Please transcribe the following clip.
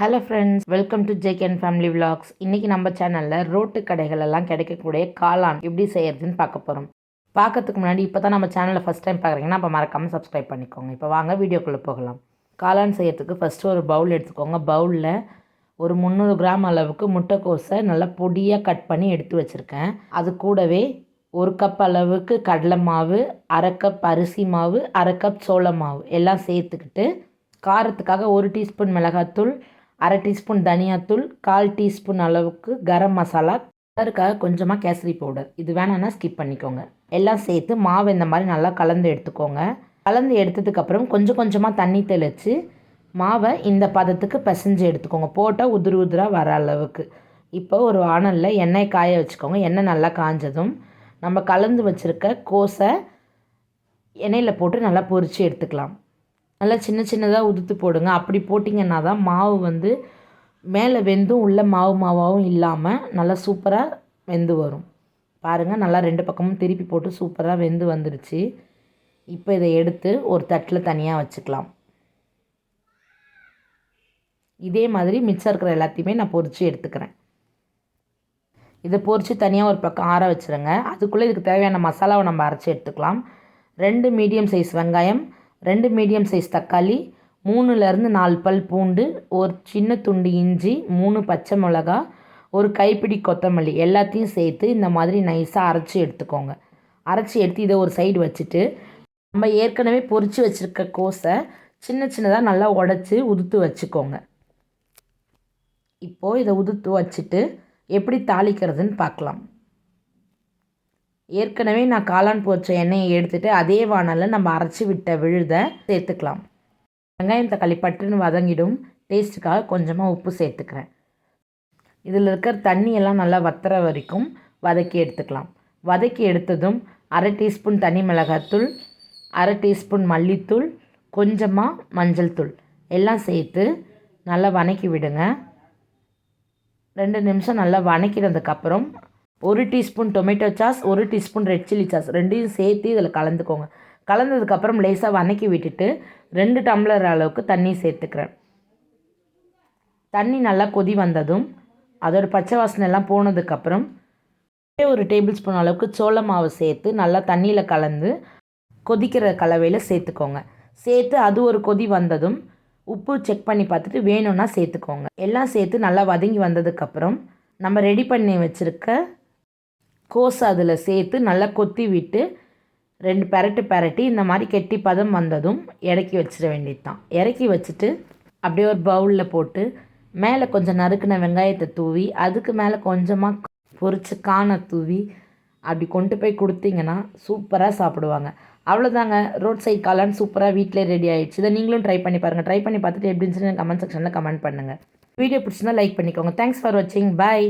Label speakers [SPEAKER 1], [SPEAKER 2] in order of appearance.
[SPEAKER 1] Hello friends welcome to Jack and family vlogs. இன்றைக்கி நம்ம சேனலில் ரோட்டு கடைகள் எல்லாம் கிடைக்கக்கூடிய காளான் எப்படி செய்யறதுன்னு பார்க்க போகிறோம் பார்க்கறதுக்கு முன்னாடி இப்போ தான் நம்ம சேனலில் ஃபஸ்ட் டைம் பார்க்குறீங்கன்னா அப்போ மறக்காமல் சப்ஸ்கிரைப் பண்ணிக்கோங்க. இப்போ வாங்க வீடியோக்குள்ளே போகலாம். காளான் செய்யறதுக்கு ஃபஸ்ட்டு ஒரு பவுல் எடுத்துக்கோங்க. பவுலில் ஒரு முந்நூறு கிராம் அளவுக்கு முட்டைக்கோஸை நல்லா பொடியாக கட் பண்ணி எடுத்து வச்சுருக்கேன். அது கூடவே ஒரு கப் அளவுக்கு கடலை மாவு அரை கப் அரிசி மாவு அரை கப் சோள மாவு எல்லாம் சேர்த்துக்கிட்டு காரத்துக்காக ஒரு டீஸ்பூன் மிளகாத்தூள் அரை டீஸ்பூன் தனியாத்தூள் கால் டீஸ்பூன் அளவுக்கு கரம் மசாலா கலருக்காக கொஞ்சமாக கேசரி பவுடர். இது வேணான்னா ஸ்கிப் பண்ணிக்கோங்க. எல்லாம் சேர்த்து மாவு இந்த மாதிரி நல்லா கலந்து எடுத்துக்கோங்க. கலந்து எடுத்ததுக்கப்புறம் கொஞ்சம் கொஞ்சமாக தண்ணி தெளித்து மாவை இந்த பதத்துக்கு பிசைஞ்சு எடுத்துக்கோங்க. போட்டால் உதிரி உதிராக வர அளவுக்கு. இப்போ ஒரு வானலில் எண்ணெய் காய வச்சுக்கோங்க. எண்ணெய் நல்லா காஞ்சதும் நம்ம கலந்து வச்சுருக்க கோஸை எண்ணெயில் போட்டு நல்லா பொரித்து எடுத்துக்கலாம். நல்லா சின்ன சின்னதாக உதுத்து போடுங்க. அப்படி போட்டிங்கன்னா தான் மாவு வந்து மேலே வெந்தும் உள்ள மாவு மாவாகவும் இல்லாமல் நல்லா சூப்பராக வெந்து வரும். பாருங்கள் நல்லா ரெண்டு பக்கமும் திருப்பி போட்டு சூப்பராக வெந்து வந்துடுச்சு இப்போ இதை எடுத்து ஒரு தட்டில் தனியாக வச்சுக்கலாம். இதே மாதிரி மிச்சம் இருக்கிற எல்லாத்தையுமே நான் பொரித்து எடுத்துக்கிறேன். இதை பொரித்து தனியாக ஒரு பக்கம் ஆற வச்சுருங்க. அதுக்குள்ளே இதுக்கு தேவையான மசாலாவை நம்ம அரைச்சி எடுத்துக்கலாம். ரெண்டு மீடியம் சைஸ் வெங்காயம் ரெண்டு மீடியம் சைஸ் தக்காளி மூணுலேருந்து நாலு பல் பூண்டு ஒரு சின்ன துண்டு இஞ்சி மூணு பச்சை மிளகா ஒரு கைப்பிடி கொத்தமல்லி எல்லாத்தையும் சேர்த்து இந்த மாதிரி நைஸாக அரைச்சி எடுத்துக்கோங்க. அரைச்சி எடுத்து இதை ஒரு சைடு வச்சுட்டு நம்ம ஏற்கனவே பொரித்து வச்சுருக்க கோஸை சின்ன சின்னதாக நல்லா உடச்சி உதுத்து வச்சுக்கோங்க. இப்போது இதை உதுத்து வச்சுட்டு எப்படி தாளிக்கிறதுன்னு பார்க்கலாம். ஏற்கனவே நான் காளான் போச்ச எண்ணெயை எடுத்துகிட்டு அதே வானலில் நம்ம அரைச்சி விட்ட விழுதை சேர்த்துக்கலாம். வெங்காயம் தக்காளி பட்டுன்னு வதங்கிடும். டேஸ்ட்டுக்காக கொஞ்சமாக உப்பு சேர்த்துக்கிறேன். இதில் இருக்கிற தண்ணியெல்லாம் நல்லா வத்துற வரைக்கும் வதக்கி எடுத்துக்கலாம். வதக்கி எடுத்ததும் அரை டீஸ்பூன் தனி மிளகாத்தூள் அரை டீஸ்பூன் மல்லித்தூள் கொஞ்சமாக மஞ்சள் தூள். எல்லாம் சேர்த்து நல்லா வதக்கி விடுங்க. ரெண்டு நிமிஷம் நல்லா வதக்கினதுக்கப்புறம் ஒரு டீஸ்பூன் டொமேட்டோ சாஸ் ஒரு டீஸ்பூன் ரெட் சில்லி சாஸ். ரெண்டையும் சேர்த்து இதில் கலந்துக்கோங்க. கலந்ததுக்கப்புறம் லேசாக வதக்கி விட்டுட்டு ரெண்டு டம்ளர் அளவுக்கு தண்ணி சேர்த்துக்கிறேன். தண்ணி நல்லா கொதி வந்ததும் அதோட பச்சை வாசனை எல்லாம் போனதுக்கப்புறம் ஒரு டேபிள் ஸ்பூன் அளவுக்கு சோள மாவு சேர்த்து நல்லா தண்ணியில் கலந்து கொதிக்கிற கலவையில் சேர்த்துக்கோங்க. சேர்த்து அது ஒரு கொதி வந்ததும் உப்பு செக் பண்ணி பார்த்துட்டு வேணும்னா சேர்த்துக்கோங்க. எல்லாம் சேர்த்து நல்லா வதங்கி வந்ததுக்கப்புறம் நம்ம ரெடி பண்ணி வச்சுருக்க கோஸ் அதில் சேர்த்து நல்லா கொத்தி விட்டு ரெண்டு பெரட்டு பெரட்டி இந்த மாதிரி கெட்டி பதம் வந்ததும் இறக்கி வச்சிட வேண்டியது தான் இறக்கி வச்சுட்டு அப்படியே ஒரு பவுலில் போட்டு மேலே கொஞ்சம் நறுக்கின வெங்காயத்தை தூவி அதுக்கு மேலே கொஞ்சமாக பொரிச்ச காணை தூவி அப்படி கொண்டு போய் கொடுத்தீங்கன்னா சூப்பராக சாப்பிடுவாங்க. அவ்வளோதாங்க ரோட் சைட் காளான் சூப்பராக வீட்டிலே ரெடி ஆகிடுச்சு இதை நீங்களும் ட்ரை பண்ணி பாருங்கள் ட்ரை பண்ணி பார்த்துட்டு எப்படி இருந்துச்சுன்னு கமெண்ட் செக்ஷனில் கமெண்ட் பண்ணுங்கள் வீடியோ பிடிச்சிருந்தா லைக் பண்ணிக்கோங்க. தேங்க்ஸ் ஃபார் வாட்சிங் பாய்